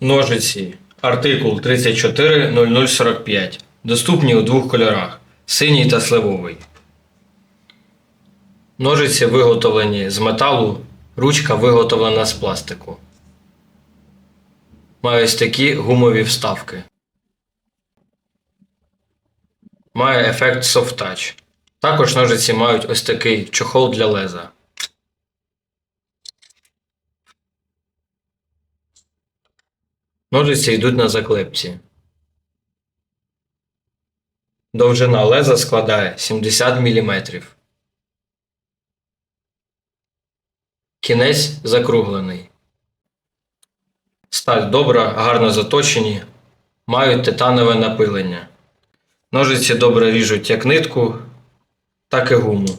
Ножиці. Артикул 340045. Доступні у двох кольорах синій та сливовий. Ножиці виготовлені з металу, ручка виготовлена з пластику. Має ось такі гумові вставки. Має ефект Soft Touch. Також ножиці мають ось такий чохол для леза. Ножиці йдуть на заклепці. Довжина леза складає 70 мм. Кінець закруглений. Сталь добра, гарно заточені, мають титанове напилення. Ножиці добре ріжуть як нитку, так і гуму.